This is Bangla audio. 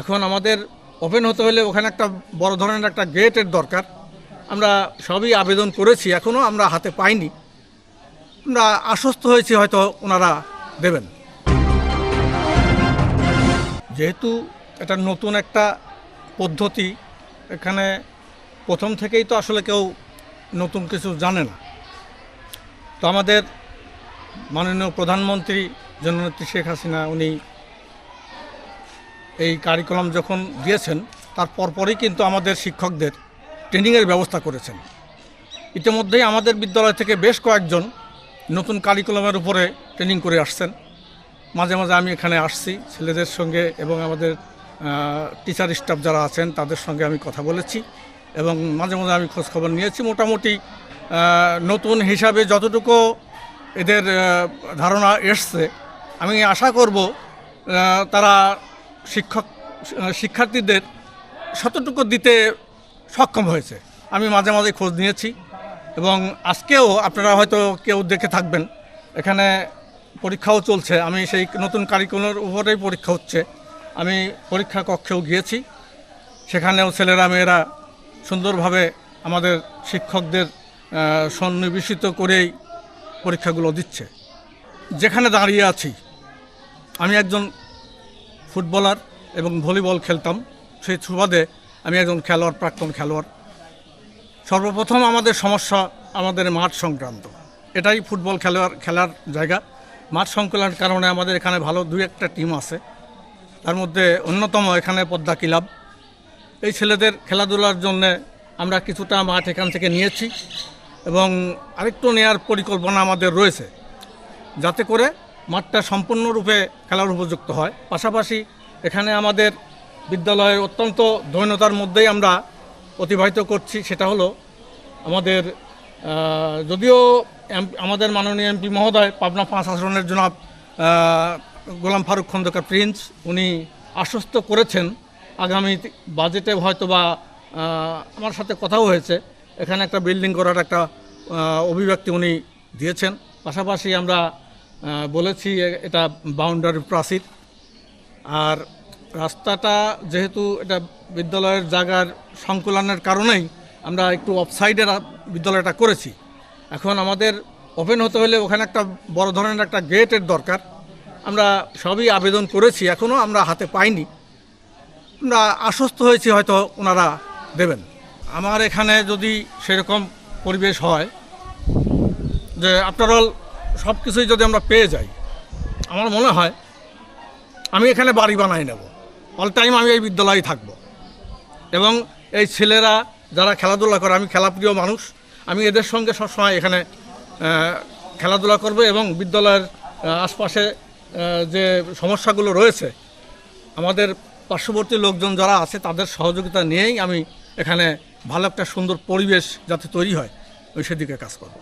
এখন আমাদের ওপেন হতে হলে ওখানে একটা বড় ধরনের একটা গেটের দরকার। আমরা সবই আবেদন করেছি এখনও আমরা হাতে পাইনি। আমরা আশ্বস্ত হয়েছি হয়তো ওনারা দেবেন। যেহেতু এটা নতুন একটা পদ্ধতি, এখানে প্রথম থেকেই তো আসলে কেউ নতুন কিছু জানে না। তো আমাদের মাননীয় প্রধানমন্ত্রী জননেত্রী শেখ হাসিনা, উনি এই কারিকুলাম যখন দিয়েছেন, তার পরপরই কিন্তু আমাদের শিক্ষকদের ট্রেনিংয়ের ব্যবস্থা করেছেন। ইতিমধ্যেই আমাদের বিদ্যালয় থেকে বেশ কয়েকজন নতুন কারিকুলামের উপরে ট্রেনিং করে আসছেন। মাঝে মাঝে আমি এখানে আসছি, ছেলেদের সঙ্গে এবং আমাদের টিচার স্টাফ যারা আছেন, তাদের সঙ্গে আমি কথা বলেছি এবং মাঝে মাঝে আমি খোঁজখবর নিয়েছি। মোটামুটি নতুন হিসাবে যতটুকু এদের ধারণা এসছে, আমি আশা করব তারা শিক্ষক শিক্ষার্থীদের শতটুকু দিতে সক্ষম হয়েছে। আমি মাঝে মাঝে খোঁজ নিয়েছি এবং আজকেও আপনারা হয়তো কেউ দেখে থাকবেন, এখানে পরীক্ষাও চলছে। আমি সেই নতুন কারিকুলার উপরেই পরীক্ষা হচ্ছে। আমি পরীক্ষা কক্ষেও গিয়েছি। সেখানেও ছেলেরা, মেয়েরা সুন্দরভাবে আমাদের শিক্ষকদের সন্নিবেশিত করেই পরীক্ষাগুলো দিচ্ছে। যেখানে দাঁড়িয়ে আছি, আমি একজন ফুটবলার এবং ভলিবল খেলতাম। সেই সুবাদে আমি একজন খেলোয়াড়, প্রাক্তন খেলোয়াড়। সর্বপ্রথম আমাদের সমস্যা আমাদের মাঠ সংক্রান্ত। এটাই ফুটবল খেলোয়াড়, খেলার জায়গা। মাঠ সংকুলার কারণে আমাদের এখানে ভালো দুই একটা টিম আছে। তার মধ্যে অন্যতম এখানে পদ্মা ক্লাব। এই ছেলেদের খেলাধুলার জন্য আমরা কিছুটা মাঠ এখান থেকে নিয়েছি এবং আরেকটু নেওয়ার পরিকল্পনা আমাদের রয়েছে। যাতে করে মাঠটা সম্পূর্ণরূপে খেলার উপযুক্ত হয়। পাশাপাশি এখানে আমাদের বিদ্যালয়ের অত্যন্ত দৈনতার মধ্যেই আমরা অতিবাহিত করছি, সেটা হলো আমাদের যদিও আমাদের মাননীয় এমপি মহোদয় পাবনা পাঁচ আসনের জনাব গোলাম ফারুক খন্দকার প্রিন্স, উনি আশ্বস্ত করেছেন, আগামী বাজেটে হয়তো বা আমার সাথে কথাও হয়েছে, এখানে একটা বিল্ডিং করার একটা অভিব্যক্তি উনি দিয়েছেন। পাশাপাশি আমরা বলেছি এটা বাউন্ডারি প্রাচীর। আর রাস্তাটা যেহেতু এটা বিদ্যালয়ের জায়গার সংকুলনের কারণেই আমরা একটু অফসাইডে বিদ্যালয়টা করেছি। এখন আমাদের ওপেন হতে হলে ওখানে একটা বড় ধরনের একটা গেটের দরকার। আমরা সবই আবেদন করেছি এখনও আমরা হাতে পাইনি। আমরা আশ্বস্ত হয়েছি হয়তো ওনারা দেবেন। আমার এখানে যদি সেরকম পরিবেশ হয় যে আফটার অল সব কিছুই যদি আমরা পেয়ে যাই, আমার মনে হয় আমি এখানে বাড়ি বানাই নেব। অল টাইম আমি এই বিদ্যালয়ে থাকব। এবং এই ছেলেরা যারা খেলাধুলা করে, আমি খেলাপ্রিয় মানুষ, আমি এদের সঙ্গে সবসময় এখানে খেলাধুলা করব এবং বিদ্যালয়ের আশপাশে যে সমস্যাগুলো রয়েছে, আমাদের পার্শ্ববর্তী লোকজন যারা আছে, তাদের সহযোগিতা নিয়েই আমি এখানে ভালো একটা সুন্দর পরিবেশ যাতে তৈরি হয় ওই সেদিকে কাজ করব।